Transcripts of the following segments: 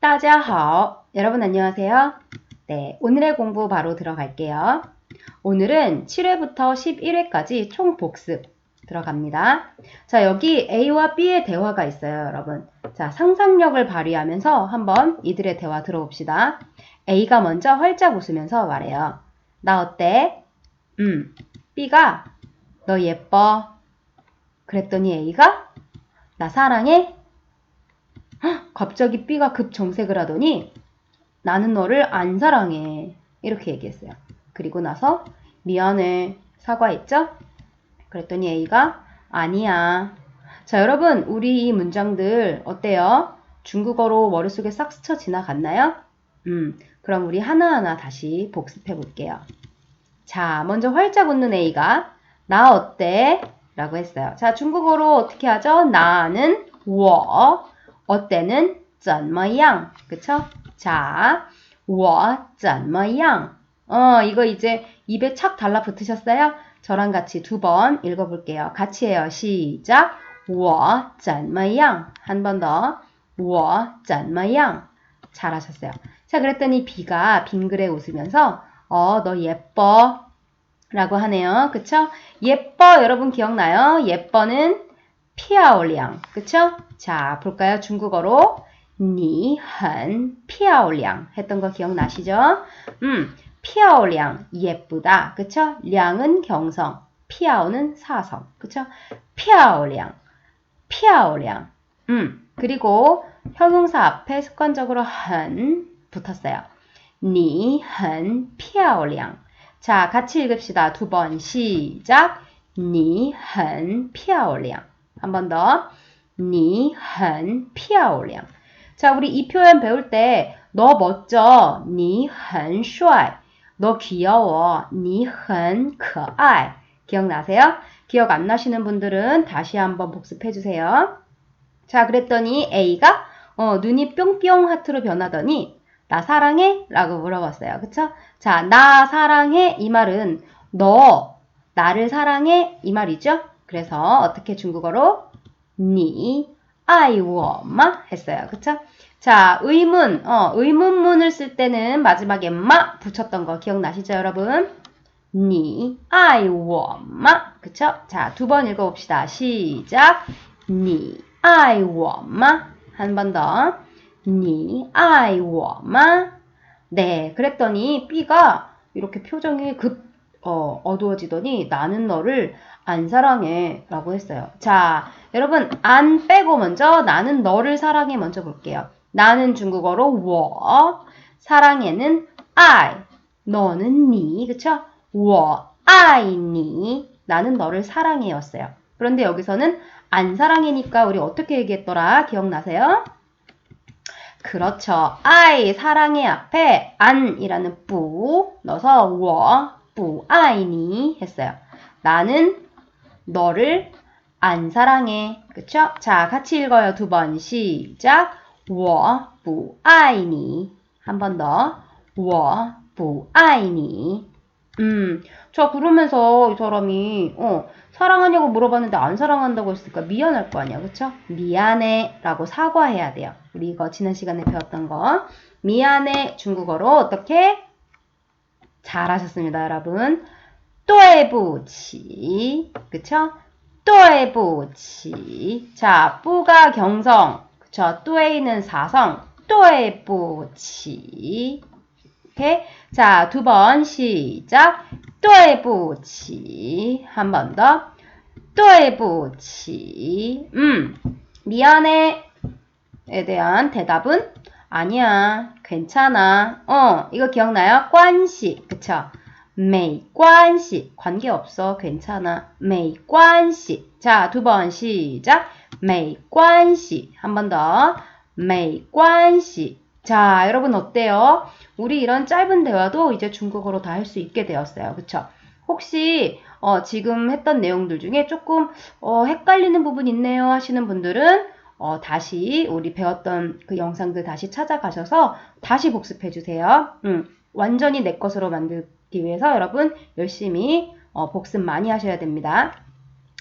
따자하오. 여러분 안녕하세요. 네, 오늘의 공부 바로 들어갈게요. 오늘은 7회부터 11회까지 총 복습 들어갑니다. 자, 여기 A와 B의 대화가 있어요, 여러분. 자, 상상력을 발휘하면서 한번 이들의 대화 들어봅시다. A가 먼저 활짝 웃으면서 말해요. 나 어때? 음. B가 너 예뻐. 그랬더니 A가 나 사랑해? 헉, 갑자기 B가 급 정색을 하더니 나는 너를 안 사랑해. 이렇게 얘기했어요. 그리고 나서 미안해. 사과했죠? 그랬더니 A가 아니야. 자, 여러분, 우리 이 문장들 어때요? 중국어로 머릿속에 싹 스쳐 지나갔나요? 음, 그럼 우리 하나하나 다시 복습해 볼게요. 자, 먼저 활짝 웃는 A가 나 어때? 라고 했어요. 자, 중국어로 어떻게 하죠? 나는 我 어때는 怎么样 그쵸? 자, 我怎么样 어, 이거 이제 입에 착 달라붙으셨어요? 저랑 같이 두 번 읽어볼게요. 같이 해요. 시작. 我怎么样 한 번 더. 我怎么样 잘하셨어요. 자, 그랬더니 비가 빙그레 웃으면서 어, 너 예뻐. 라고 하네요. 그쵸? 예뻐, 여러분 기억나요? 예뻐는 피아올량. 그쵸? 자, 볼까요? 중국어로 니한 피아올량 했던 거 기억나시죠? 음, 피아올량, 예쁘다. 그쵸? 량은 경성, 피아오는 사성. 그쵸? 피아올량, 피아올량. 음, 그리고 형용사 앞에 습관적으로 한 붙었어요. 你很漂亮 자, 같이 읽읍시다. 두 번 시작. 你很漂亮 한 번 더. 你很漂亮 자, 우리 이 표현 배울 때 너 멋져. 你很帅. 너 귀여워. 你很可爱. 기억나세요? 기억 안 나시는 분들은 다시 한번 복습해 주세요. 자, 그랬더니 A가 어, 눈이 뿅뿅 하트로 변하더니 나 사랑해? 라고 물어봤어요. 그쵸? 자, 나 사랑해 이 말은 너, 나를 사랑해 이 말이죠. 그래서 어떻게 중국어로 니 아이워마 했어요. 그쵸? 자, 의문, 어, 의문문을 쓸 때는 마지막에 마 붙였던 거 기억나시죠, 여러분? 니 아이워마 그쵸? 자, 두 번 읽어봅시다. 시작. 니 아이워마 한 번 더. 니 아이 워마 네 그랬더니 B가 이렇게 표정이 급 어, 어두워지더니 나는 너를 안 사랑해 라고 했어요. 자 여러분 안 빼고 먼저 나는 너를 사랑해 먼저 볼게요. 나는 중국어로 워 사랑해는 I 너는 니 그쵸? 워 I 니 나는 너를 사랑해였어요. 그런데 여기서는 안 사랑해니까 우리 어떻게 얘기했더라 기억나세요? 그렇죠. I 사랑의 앞에 안이라는 뿌 넣어서 워뿌 아이니 했어요. 나는 너를 안 사랑해. 그쵸? 자, 같이 읽어요. 두 번 시작. 워뿌 아이니 한 번 더. 워뿌 아이니 음, 저 그러면서 이 사람이, 어, 사랑하냐고 물어봤는데 안 사랑한다고 했으니까 미안할 거 아니야, 그쵸? 미안해 라고 사과해야 돼요. 우리 이거 지난 시간에 배웠던 거. 미안해 중국어로 어떻게? 잘하셨습니다, 여러분. 또해보치 그쵸? 또해보치 자, 뿌가 경성. 그쵸? 또해는 사성. 또해보치 밑에 자, 두 번 시작. 또해보치 한 번 더. 또해보치 음, 미안해. 에 대한 대답은 아니야, 괜찮아. 어, 이거 기억나요? 관시, 그쵸? 메이관시, 관계없어, 괜찮아. 메이관시. 자, 두 번 시작. 메이관시. 한 번 더. 메이관시. 자, 여러분 어때요? 우리 이런 짧은 대화도 이제 중국어로 다 할 수 있게 되었어요. 그쵸? 혹시 어, 지금 했던 내용들 중에 조금 어, 헷갈리는 부분 있네요 하시는 분들은 어, 다시 우리 배웠던 그 영상들 다시 찾아가셔서 다시 복습해 주세요. 음, 완전히 내 것으로 만들기 위해서 여러분 열심히 어, 복습 많이 하셔야 됩니다.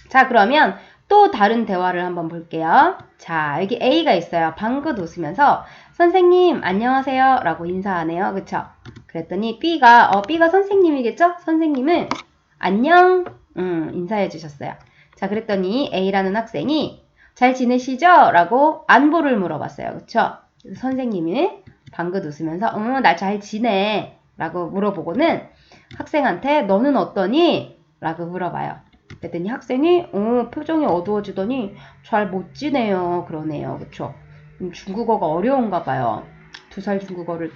자, 그러면 또 다른 대화를 한번 볼게요. 자, 여기 A가 있어요. 방긋 웃으면서 선생님 안녕하세요 라고 인사하네요. 그쵸? 그랬더니 B가 어 B가 선생님이겠죠? 선생님은 안녕 음, 인사해 주셨어요. 자, 그랬더니 A라는 학생이 잘 지내시죠? 라고 안부를 물어봤어요. 그쵸? 선생님이 방긋 웃으면서 응, 나잘 지내 라고 물어보고는 학생한테 너는 어떠니? 라고 물어봐요. 그랬더니 학생이 어, 표정이 어두워지더니 잘 못 지내요 그러네요. 그쵸? 음, 중국어가 어려운가 봐요. 두 살 중국어를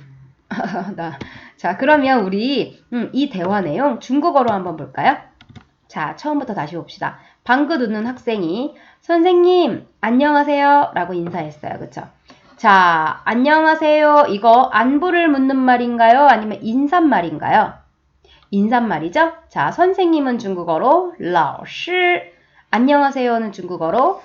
나. 자 그러면 우리 음, 이 대화 내용 중국어로 한번 볼까요? 자 처음부터 다시 봅시다. 방긋 웃는 학생이 선생님 안녕하세요 라고 인사했어요. 그쵸? 자 안녕하세요 이거 안부를 묻는 말인가요? 아니면 인사말인가요? 인사말이죠? 자, 선생님은 중국어로 老师, 안녕하세요는 중국어로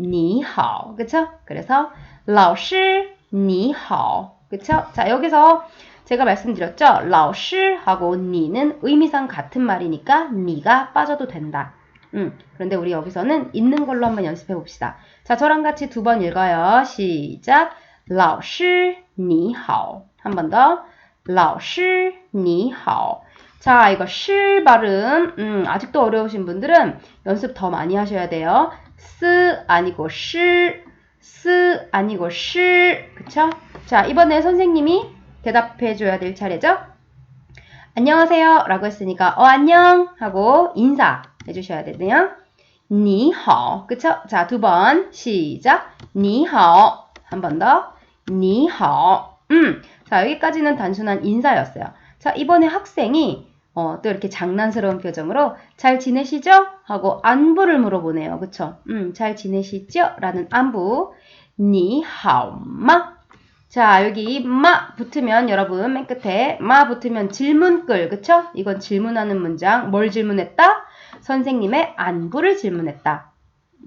你好, 그쵸? 그래서 老师你好, 그쵸? 자, 여기서 제가 말씀드렸죠? 老师하고 니는 의미상 같은 말이니까 니가 빠져도 된다. 음, 그런데 우리 여기서는 있는 걸로 한번 연습해 봅시다. 자, 저랑 같이 두 번 읽어요. 시작. 老师你好. 한 번 더. 라오시 니하오. 자, 이거 실 발음, 음, 아직도 어려우신 분들은 연습 더 많이 하셔야 돼요. 스 아니고 '실스' 아니고 실, 그쵸? 자, 이번에 선생님이 대답해줘야 될 차례죠? 안녕하세요 라고 했으니까 어 안녕 하고 인사해 주셔야 되네요. 니하오 그쵸? 자 두 번 시작 니하오 한 번 더 니하오 음. 자, 여기까지는 단순한 인사였어요. 자, 이번에 학생이 어, 또 이렇게 장난스러운 표정으로 잘 지내시죠? 하고 안부를 물어보네요. 그쵸? 음, 잘 지내시죠? 라는 안부. 니하오마. 자, 여기 마 붙으면 여러분 맨 끝에 마 붙으면 질문글. 그쵸? 이건 질문하는 문장. 뭘 질문했다? 선생님의 안부를 질문했다.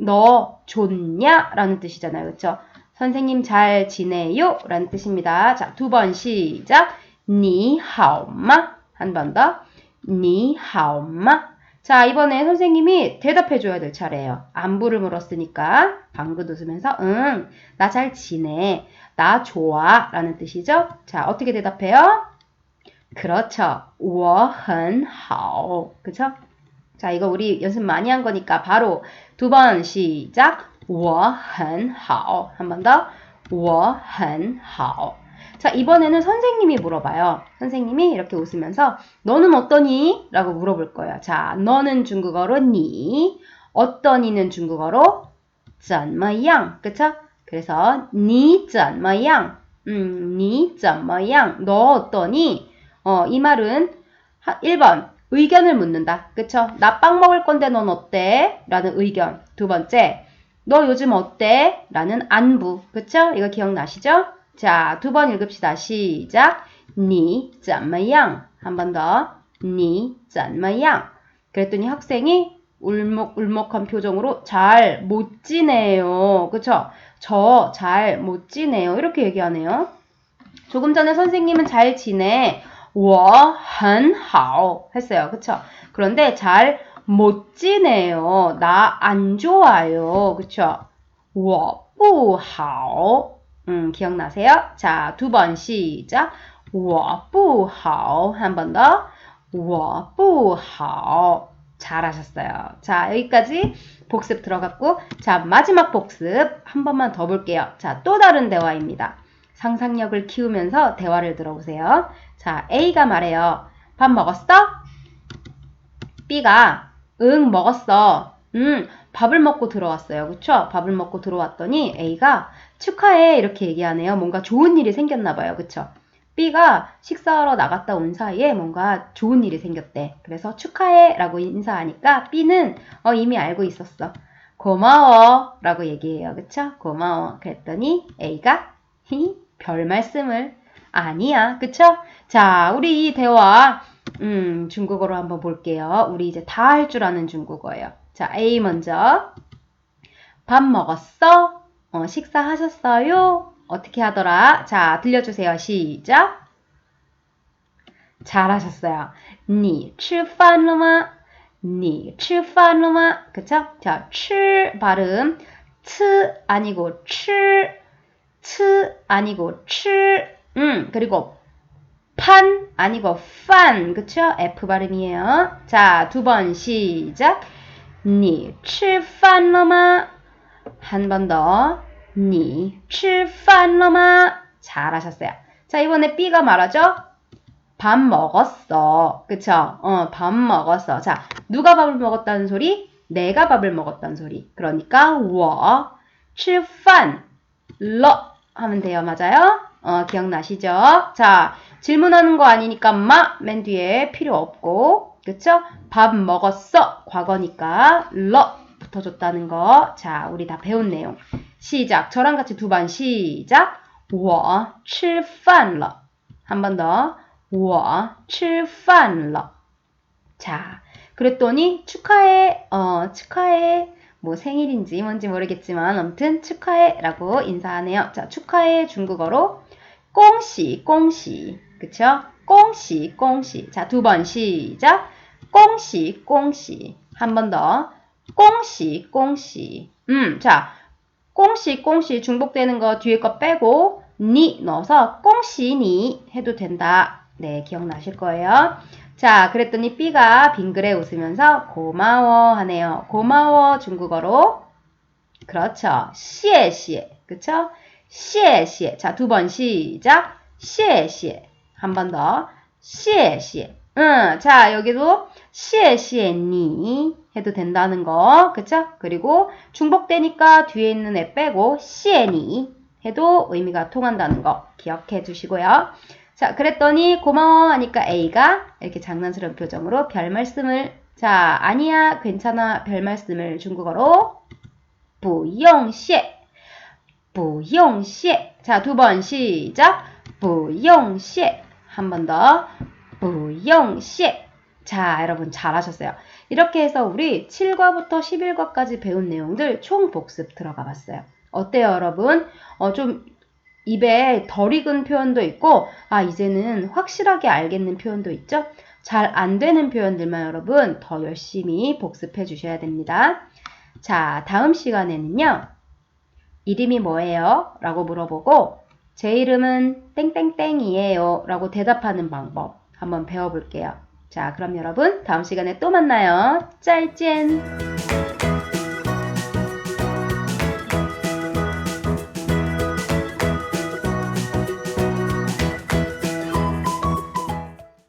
너 좋냐? 라는 뜻이잖아요. 그쵸? 선생님 잘 지내요? 라는 뜻입니다. 자, 두 번 시작. 니하오마. 한 번 더. 니하오마. 자, 이번에 선생님이 대답해 줘야 될 차례예요. 안부를 물었으니까 방긋 웃으면서 응, 나 잘 지내. 나 좋아. 라는 뜻이죠. 자, 어떻게 대답해요? 그렇죠. 我很好. 그쵸? 자, 이거 우리 연습 많이 한 거니까 바로 두 번 시작. 我很好. 한 번 더. 我很好. 자, 이번에는 선생님이 물어봐요. 선생님이 이렇게 웃으면서 너는 어떠니? 라고 물어볼 거예요. 자, 너는 중국어로 니, 어떠니는 중국어로 怎么样? 그쵸? 그래서 니 怎么样? 음, 니 怎么样? 너 어떠니? 어, 이 말은 1번 의견을 묻는다. 그쵸? 나 빵 먹을 건데 넌 어때? 라는 의견. 두 번째, 너 요즘 어때? 라는 안부. 그쵸? 이거 기억나시죠? 자, 두 번 읽읍시다. 시작. 你怎么样? 한 번 더. 你怎么样? 그랬더니 학생이 울먹울먹한 표정으로 잘 못 지내요. 그쵸? 저 잘 못 지내요. 이렇게 얘기하네요. 조금 전에 선생님은 잘 지내. 我很好 했어요. 그쵸? 그런데 잘 못 지내요. 나 안 좋아요. 그쵸? 我不好 음, 기억나세요? 자, 두 번 시작. 我不好. 한 번 더. 我不好. 잘하셨어요. 자, 여기까지 복습 들어갔고, 자, 마지막 복습 한 번만 더 볼게요. 자, 또 다른 대화입니다. 상상력을 키우면서 대화를 들어보세요. 자, A가 말해요. 밥 먹었어? B가 응, 먹었어. 음, 밥을 먹고 들어왔어요. 그쵸? 밥을 먹고 들어왔더니 A가 축하해 이렇게 얘기하네요. 뭔가 좋은 일이 생겼나 봐요. 그쵸? B가 식사하러 나갔다 온 사이에 뭔가 좋은 일이 생겼대. 그래서 축하해 라고 인사하니까 B는 어, 이미 알고 있었어. 고마워 라고 얘기해요. 그쵸? 고마워. 그랬더니 A가 히, 별 말씀을 아니야. 그쵸? 자, 우리 이 대화 음, 중국어로 한번 볼게요. 우리 이제 다 할 줄 아는 중국어예요. 자, A 먼저. 밥 먹었어? 어, 식사하셨어요? 어떻게 하더라? 자, 들려주세요. 시작. 잘하셨어요. 你吃饭了吗?你吃饭了吗? 그쵸? 자, 吃 발음. 츠 아니고 吃. 츠 아니고 吃. 음, 그리고 판 아니고 판. 그쵸? F 발음이에요. 자, 두 번 시작. 你吃饭了吗? 한 번 더. 你吃饭了吗? 잘하셨어요. 자, 이번에 B가 말하죠? 밥 먹었어. 그쵸? 어, 밥 먹었어. 자, 누가 밥을 먹었다는 소리? 내가 밥을 먹었다는 소리. 그러니까 我吃饭了 하면 돼요. 맞아요? 어, 기억나시죠? 자, 질문하는 거 아니니까 마 맨 뒤에 필요 없고 그쵸? 밥 먹었어. 과거니까 러 붙어줬다는 거. 자, 우리 다 배운 내용. 시작. 저랑 같이 두 번 시작. 我吃饭了. 한 번 더. 我吃饭了. 자, 그랬더니 축하해, 어, 축하해. 뭐 생일인지 뭔지 모르겠지만 아무튼 축하해라고 인사하네요. 자, 축하해 중국어로 꽁시 꽁시. 그쵸? 꽁시 꽁시. 자, 두 번 시작. 꽁시 꽁시. 한 번 더. 꽁시 꽁시. 음, 자, 꽁시 꽁시 중복되는 거 뒤에 거 빼고 니 넣어서 꽁시니 해도 된다. 네, 기억나실 거예요. 자, 그랬더니 B가 빙그레 웃으면서 고마워 하네요. 고마워 중국어로 그렇죠. 시에 시에 그쵸? 시에 시에 자, 두 번 시작. 시에 시에 한 번 더. 시에 시에. 응, 자 여기도 시에 시에 니 해도 된다는 거, 그쵸? 그리고 중복되니까 뒤에 있는 애 빼고 시에 니 해도 의미가 통한다는 거 기억해 주시고요. 자, 그랬더니 고마워 하니까 A가 이렇게 장난스러운 표정으로 별 말씀을 자, 아니야, 괜찮아, 별 말씀을 중국어로 부용시에 부용시에 자, 두 번 시작 부용시에 한 번 더. 부용시. 자, 여러분 잘하셨어요. 이렇게 해서 우리 7과부터 11과까지 배운 내용들 총 복습 들어가 봤어요. 어때요, 여러분? 어, 좀 입에 덜 익은 표현도 있고, 아, 이제는 확실하게 알겠는 표현도 있죠? 잘 안 되는 표현들만 여러분 더 열심히 복습해 주셔야 됩니다. 자, 다음 시간에는요. 이름이 뭐예요? 라고 물어보고, 제 이름은 땡땡땡이에요. 라고 대답하는 방법 한번 배워볼게요. 자, 그럼 여러분, 다음 시간에 또 만나요. 짤젠!